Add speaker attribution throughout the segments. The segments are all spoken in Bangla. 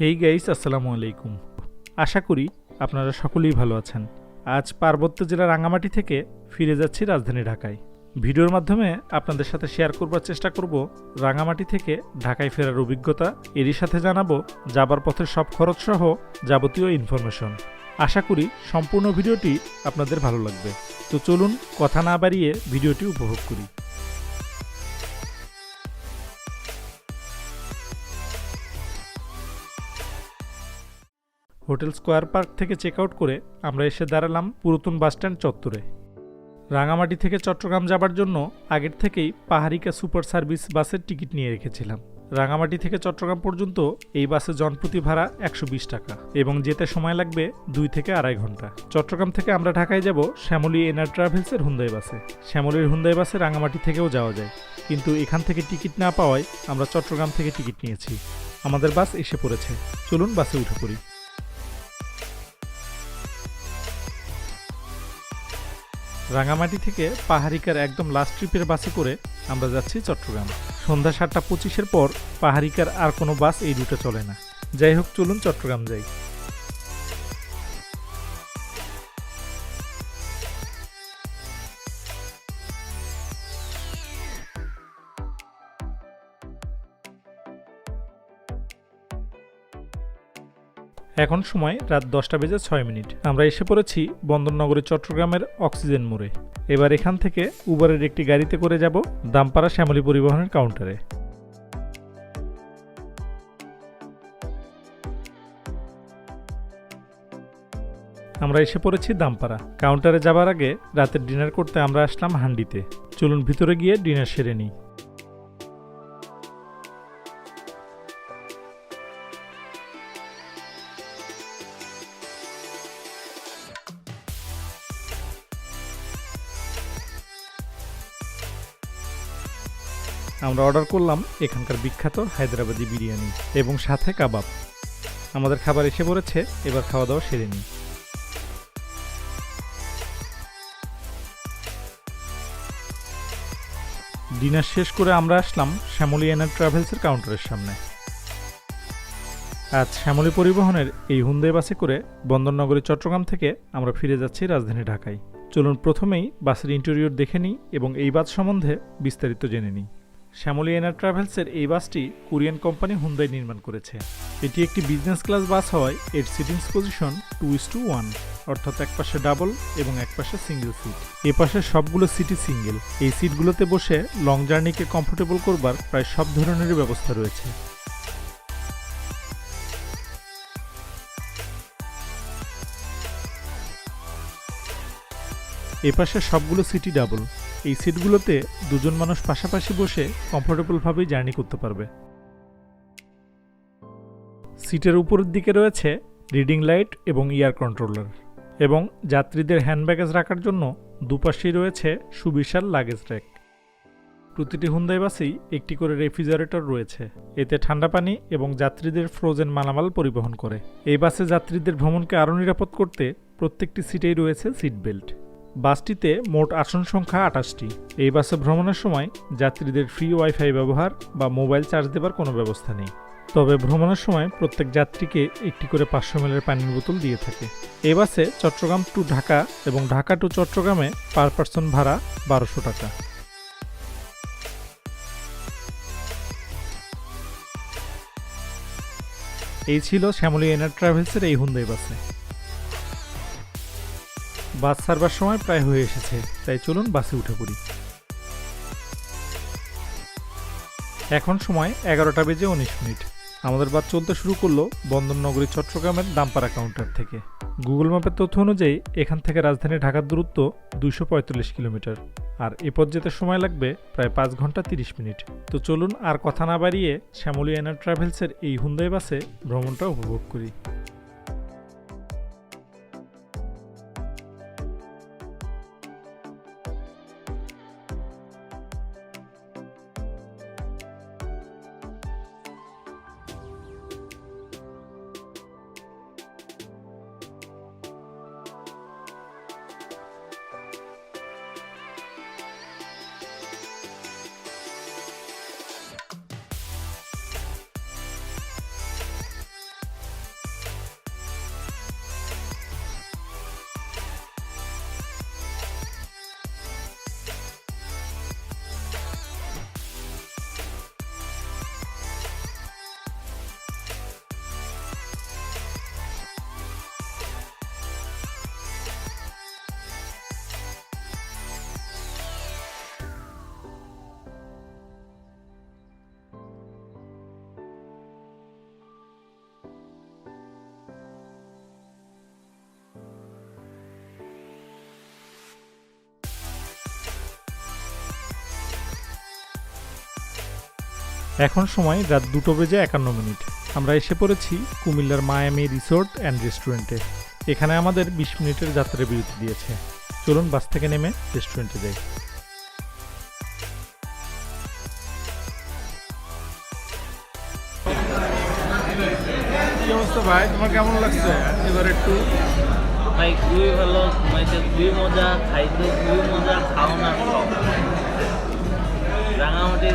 Speaker 1: হেই গাইস আসসালামু আলাইকুম। আশা করি আপনারা সকলেই ভালো আছেন। আজ পার্বত্য জেলার রাঙামাটি থেকে ফিরে যাচ্ছি রাজধানী ঢাকায়। ভিডিওর মাধ্যমে আপনাদের সাথে শেয়ার করবার চেষ্টা করব রাঙামাটি থেকে ঢাকায় ফেরার অভিজ্ঞতা, এরই সাথে জানাব যাবার পথের সব খরচ সহ যাবতীয় ইনফরমেশন আশা করি সম্পূর্ণ ভিডিওটি আপনাদের ভালো লাগবে। তো চলুন, কথা না বাড়িয়ে ভিডিওটি উপভোগ করি। হোটেল স্কোয়ার পার্ক থেকে চেক আউট করে আমরা এসে দাঁড়ালাম পুরাতন বাসস্ট্যান্ড চত্বরে। রাঙামাটি থেকে চট্টগ্রাম যাবার জন্য আগের থেকেই পাহাড়িকা সুপার সার্ভিস বাসের টিকিট নিয়ে রেখেছিলাম। রাঙামাটি থেকে চট্টগ্রাম পর্যন্ত এই বাসে জনপ্রতি ভাড়া একশো বিশ টাকা এবং যেতে সময় লাগবে দুই থেকে আড়াই ঘণ্টা। চট্টগ্রাম থেকে আমরা ঢাকায় যাব শ্যামলী এনার ট্রাভেলসের হুন্দাই বাসে। শ্যামলীর হুন্দাই বাসে রাঙামাটি থেকেও যাওয়া যায়। কিন্তু এখান থেকে টিকিট না পাওয়ায় আমরা চট্টগ্রাম থেকে টিকিট নিয়েছি। আমাদের বাস এসে পড়েছে। চলুন বাসে উঠে পড়ি। রাঙামাটি থেকে পাহাড়িকার একদম লাস্ট ট্রিপের বাসে করে আমরা যাচ্ছি চট্টগ্রাম। সন্ধ্যা সাতটা পঁচিশের পর পাহাড়িকার আর কোনো বাস এই রুটে চলে না। যাই হোক, চলুন চট্টগ্রাম যাই। এখন সময় রাত দশটা বেজে ছয় মিনিট। আমরা এসে পড়েছি বন্দরনগরী চট্টগ্রামের অক্সিজেন মোড়ে। এবার এখান থেকে উবারের একটি গাড়িতে করে যাব দামপাড়া শ্যামলী পরিবহনের কাউন্টারে। আমরা এসে পড়েছি দামপাড়া। কাউন্টারে যাবার আগে রাতের ডিনার করতে আমরা আসলাম হান্ডিতে। চলুন ভিতরে গিয়ে ডিনার সেরে নিই। আমরা অর্ডার করলাম এখানকার বিখ্যাত হায়দ্রাবাদি বিরিয়ানি এবং সাথে কাবাব। আমাদের খাবার এসে পড়েছে, এবার খাওয়া দাওয়া সেরে নিই। ডিনার শেষ করে আমরা আসলাম শ্যামলী এনার ট্রাভেলসের কাউন্টারের সামনে। আজ শ্যামলী পরিবহনের এই হুন্দাই বাসে করে বন্দরনগরী চট্টগ্রাম থেকে আমরা ফিরে যাচ্ছি রাজধানী ঢাকায়। চলুন প্রথমেই বাসের ইন্টেরিয়র দেখে নিই এবং এই বাস সম্বন্ধে বিস্তারিত জেনে নিই। শ্যামলী এনার ট্রাভেলসের এই বাসটি কোরিয়ান কোম্পানি হুন্দাই নির্মাণ করেছে। এটি একটি বিজনেস ক্লাস বাস হওয়ায় এর seatings position two is to one অর্থাৎ এক পাশে ডাবল এবং এক পাশে সিঙ্গেল সিট এ পাশে সবগুলো সিটই সিঙ্গেল এই সিটগুলোতে বসে লং জার্নিকে কমফোর্টেবল করবার প্রায় সব ধরনেরই ব্যবস্থা রয়েছে। এপাশে সবগুলো সিটি ডাবল এই সিটগুলোতে দুজন মানুষ পাশাপাশি বসে কমফোর্টেবলভাবেই জার্নি করতে পারবে। সিটের উপরের দিকে রয়েছে রিডিং লাইট এবং ইয়ার কন্ট্রোলার এবং যাত্রীদের হ্যান্ড ব্যাগেজ রাখার জন্য দুপাশেই রয়েছে সুবিশাল লাগেজ র্যাক প্রতিটি হুন্দাই বাসেই একটি করে রেফ্রিজারেটর রয়েছে। এতে ঠান্ডা পানি এবং যাত্রীদের ফ্রোজেন মালামাল পরিবহন করে। এই বাসে যাত্রীদের ভ্রমণকে আরও নিরাপদ করতে প্রত্যেকটি সিটেই রয়েছে সিট বেল্ট। বাসটিতে মোট আসন সংখ্যা আঠাশটি। এই বাসে ভ্রমণের সময় যাত্রীদের ফ্রি ওয়াইফাই ব্যবহার বা মোবাইল চার্জ দেবার কোনো ব্যবস্থা নেই। তবে ভ্রমণের সময় প্রত্যেক যাত্রীকে একটি করে পাঁচশো মিলের পানির বোতল দিয়ে থাকে। এই বাসে চট্টগ্রাম টু ঢাকা এবং ঢাকা টু চট্টগ্রামে পার পার্সন ভাড়া বারোশো টাকা। এই ছিল শ্যামলী এনার ট্রাভেলসের এই হুন্দাই বাসে। বাস ছাড়বার সময় প্রায় হয়ে এসেছে, তাই চলুন বাসে উঠে পড়ি। এখন সময় এগারোটা বেজে উনিশ মিনিট। আমাদের বাস চলতে শুরু করল বন্দরনগরী চট্টগ্রামের দামপাড়া কাউন্টার থেকে। গুগল ম্যাপের তথ্য অনুযায়ী এখান থেকে রাজধানী ঢাকার দূরত্ব পঁয়তাল্লিশ কিলোমিটার। আর এ পথ যেতে সময় লাগবে প্রায় পাঁচ ঘণ্টা তিরিশ মিনিট। তো চলুন আর কথা না বাড়িয়ে শ্যামলী এনার ট্রাভেলসের এই হুন্দাই বাসে ভ্রমণটা উপভোগ করি। এখন সময় রাত দুটো বেজে একান্ন মিনিট। আমরা এসে পড়েছি কুমিল্লার মায়ামি রিসোর্ট অ্যান্ড রেস্টুরেন্টে। এখানে আমাদের বিশ মিনিটের যাত্রা বিরতি দিয়েছে। চলুন বাস থেকে নেমে রেস্টুরেন্টে যাই।
Speaker 2: ভাই? তোমার কেমন লাগছে এবার একটু?
Speaker 3: ভাই খুবই ভালো। খুবই মজা খাইতে খুবই মজা সব রাঙামাটির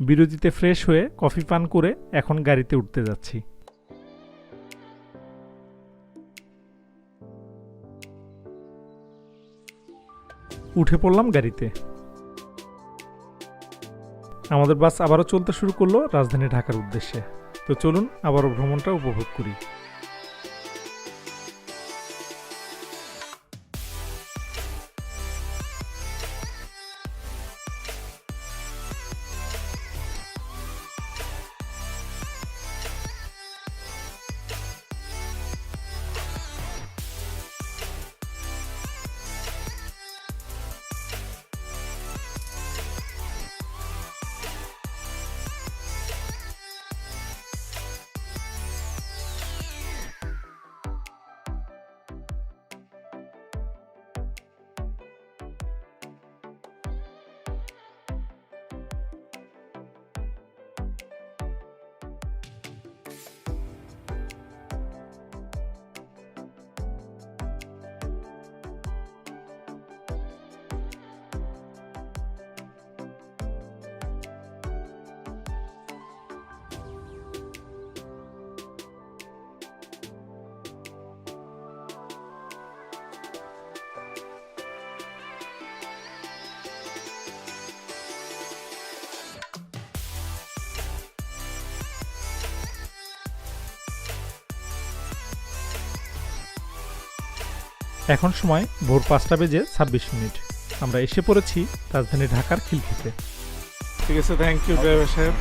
Speaker 1: বিরতিতে ফ্রেশ হয়ে কফি পান করে এখন গাড়িতে উঠতে যাচ্ছি। উঠে পড়লাম গাড়িতে। আমাদের বাস আবারও চলতে শুরু করল রাজধানী ঢাকার উদ্দেশ্যে। তো চলুন আবারও ভ্রমণটা উপভোগ করি। এখন সময় ভোর পাঁচটা বেজে ছাব্বিশ মিনিট। আমরা এসে পড়েছি রাজধানী ঢাকার খিলখিতে।
Speaker 2: ঠিক আছে থ্যাংক ইউ ড্রাইভার সাহেব।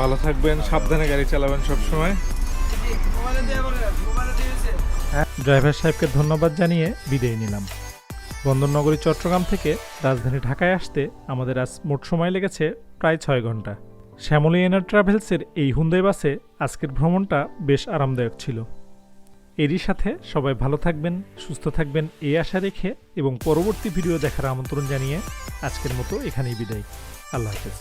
Speaker 2: ভালো থাকবেন সাবধানে গাড়ি চালাবেন সব সময়।
Speaker 1: ড্রাইভার সাহেবকে ধন্যবাদ জানিয়ে বিদায় নিলাম। বন্দরনগরী চট্টগ্রাম থেকে রাজধানী ঢাকায় আসতে আমাদের আজ মোট সময় লেগেছে প্রায় ছয় ঘণ্টা। শ্যামলী এনার ট্রাভেলসের এই হুন্দাই বাসে আজকের ভ্রমণটা বেশ আরামদায়ক ছিল। এরই সাথে সবাই ভালো থাকবেন, সুস্থ থাকবেন এই আশা রেখে এবং পরবর্তী ভিডিও দেখার আমন্ত্রণ জানিয়ে আজকের মতো এখানেই বিদায়। আল্লাহ হাফেজ।